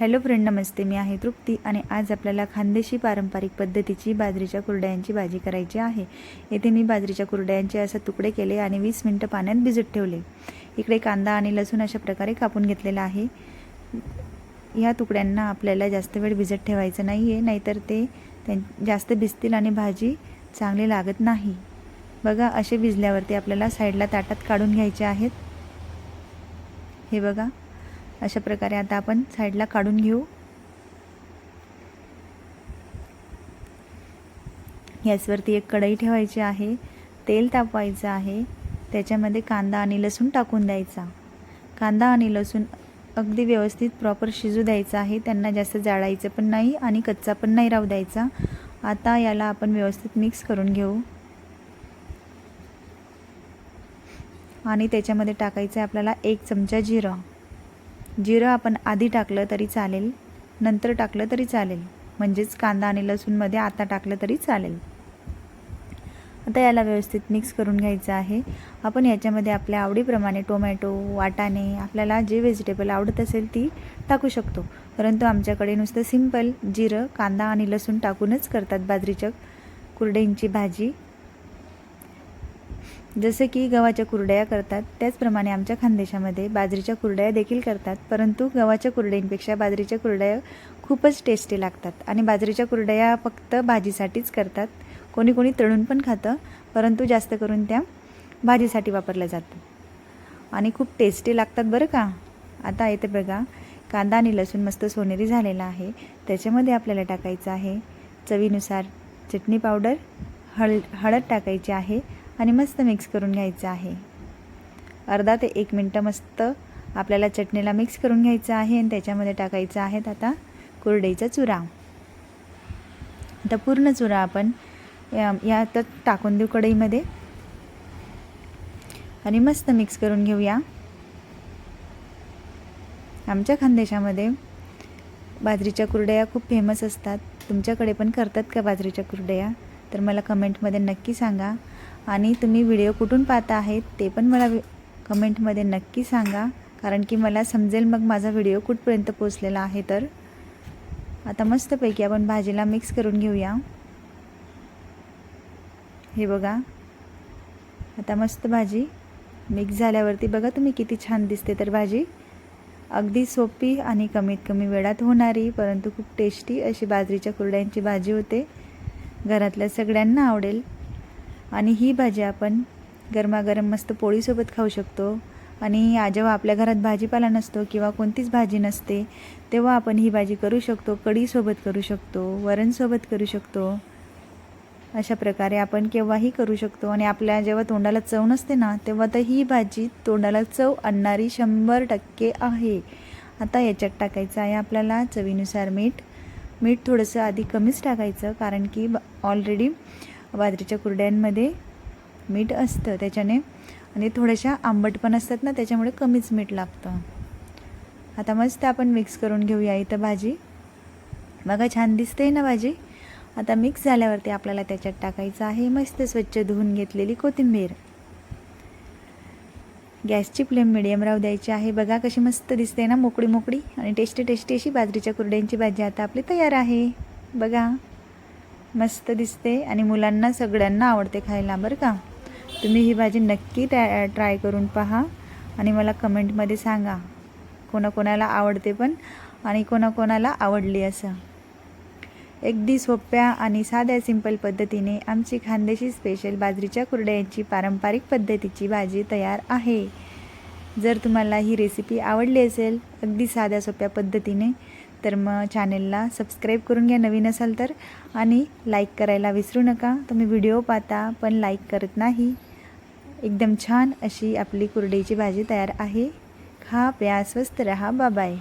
Hello friend नमस्ते. मी आहे तृप्ती आणि आज आपल्याला खानदेशी पारंपरिक पद्धतीची बाजरीच्या कुरड्यांची भाजी करायची आहे. येथे मी बाजरीच्या कुरड्यांचे असे तुकडे केले आणि वीस मिनटं पाण्यात भिजत ठेवले. इकडे कांदा आणि लसूण अशा प्रकारे कापून घेतलेला आहे. या तुकड्यांना आपल्याला जास्त वेळ भिजत ठेवायचं नाही आहे नाहीतर ते त्यां जास्त भिजतील आणि भाजी चांगली लागत नाही. बघा असे भिजल्यावरती आपल्याला साईडला ताटात काढून घ्यायचे आहेत. हे बघा. अशा प्रकारे आता आपण साईडला काढून घेऊ. गॅसवरती एक कढई ठेवायची आहे. तेल तापवायचं आहे. त्याच्यामध्ये कांदा आणि लसूण टाकून द्यायचा. कांदा आणि लसूण अगदी व्यवस्थित प्रॉपर शिजू द्यायचा आहे. त्यांना जास्त जाळायचं पण नाही आणि कच्चा पण नाही राहू द्यायचा. आता याला आपण व्यवस्थित मिक्स करून घेऊ. आणि त्याच्यामध्ये टाकायचं आहे आपल्याला एक चमचा जिरं. जिरं आपण आधी टाकलं तरी चालेल नंतर टाकलं तरी चालेल. म्हणजेच कांदा आणि लसूणमध्ये आता टाकलं तरी चालेल. आता याला व्यवस्थित मिक्स करून घ्यायचं आहे. आपण याच्यामध्ये आपल्या आवडीप्रमाणे टोमॅटो वाटाणे आपल्याला जे व्हेजिटेबल आवडत असेल ती टाकू शकतो. परंतु आमच्याकडे नुसतं सिंपल जिरं कांदा आणि लसूण टाकूनच करतात बाजरीच्या कुरड्यांची भाजी. जसे की गव्हाच्या कुरड्या करतात त्याचप्रमाणे आमच्या खानदेशामध्ये बाजरीच्या कुरड्या देखील करतात परंतु गव्हाच्या कुरड्यांपेक्षा बाजरीच्या कुरड्या खूपच टेस्टी लागतात आणि बाजरीच्या कुरड्या फक्त भाजीसाठीच करतात. कोणी कोणी तळून पण खातं परंतु जास्त करून त्या भाजीसाठी वापरल्या जातं आणि खूप टेस्टी लागतात बरं का? आता येते बघा कांदा आणि लसूण मस्त सोनेरी झालेला आहे. त्याच्यामध्ये आपल्याला टाकायचं आहे चवीनुसार चटणी पावडर हळ हळद टाकायची आहे. आणि मस्त मिक्स करून घ्यायचं आहे. अर्धा ते एक मिनटं मस्त आपल्याला चटणीला मिक्स करून घ्यायचं आहे आणि त्याच्यामध्ये टाकायचं आहे आता कुरडईचा चुरा. आता पूर्ण चुरा आपण या यात टाकून देऊ कढईमध्ये. आणि मस्त मिक्स करून घेऊया. आमच्या खानदेशामध्ये बाजरीच्या कुरडया खूप फेमस असतात. तुमच्याकडे पण करतात का बाजरीच्या कुरडया? तर मला कमेंटमध्ये नक्की सांगा. आणि तुम्ही व्हिडिओ कुठून पाहता आहेत ते पण मला कमेंटमध्ये नक्की सांगा. कारण की मला समजेल मग माझा व्हिडिओ कुठपर्यंत पोचलेला आहे तर. आता मस्तपैकी आपण भाजीला मिक्स करून घेऊया. हे बघा. आता मस्त भाजी मिक्स झाल्यावरती बघा तुम्ही किती छान दिसते तर भाजी. अगदी सोपी आणि कमीत कमी वेळात होणारी परंतु खूप टेस्टी अशी बाजरीच्या कुरड्यांची भाजी होते. घरातल्या सगळ्यांना आवडेल. आणि ही भाजी आपण गरमागरम मस्त पोळीसोबत खाऊ शकतो. आणि जेव्हा आपल्या घरात भाजीपाला नसतो किंवा कोणतीच भाजी नसते तेव्हा आपण ही भाजी करू शकतो कढीसोबत करू शकतो वरणसोबत करू शकतो. अशा प्रकारे आपण केव्हाही करू शकतो. आणि आपल्या जेव्हा तोंडाला चव नसते ना तेव्हा तर ही भाजी तोंडाला चव आणणारी शंभर टक्के आहे. आता याच्यात टाकायचं आहे आपल्याला चवीनुसार मीठ. मीठ थोडंसं आधी कमीच टाकायचं कारण की ऑलरेडी बाजरीच्या कुरड्यांमध्ये मीठ असतं त्याच्याने. आणि थोड्याशा आंबट पण असतात ना त्याच्यामुळे कमीच मीठ लागतं. आता मस्त आपण मिक्स करून घेऊया इथं भाजी. बघा छान दिसते ना भाजी? आता मिक्स झाल्यावरती आपल्याला त्याच्यात टाकायचं आहे मस्त स्वच्छ धुवून घेतलेली कोथिंबीर. गॅसची फ्लेम मिडियम राहू द्यायची आहे. बघा कशी मस्त दिसते ना मोकळी मोकळी आणि टेस्टी टेस्टी अशी बाजरीच्या कुरड्यांची भाजी आता आपली तयार आहे. बघा. मस्त दिसते आणि मुलांना सगळ्यांना आवडते खायला बरं का? तुम्ही ही भाजी नक्की ट्राय ट्राय करून पहा आणि मला कमेंटमध्ये सांगा. कोणाकोणाला आवडते पण आणि कोणाकोणाला आवडली असं. अगदी सोप्या आणि साध्या सिंपल पद्धतीने आमची खानदेशी स्पेशल बाजरीच्या कुरड्यांची पारंपरिक पद्धतीची भाजी तयार आहे. जर तुम्हाला ही रेसिपी आवडली असेल अगदी साध्या सोप्या पद्धतीने तर मग चॅनेलला सबस्क्राईब करून घ्या नवीन असाल तर. आणि लाईक करायला विसरू नका. तुम्ही व्हिडिओ पाहता पण लाईक करत नाही. एकदम छान अशी आपली कुरडईची भाजी तयार आहे. खा प्या स्वस्त रहा. बाय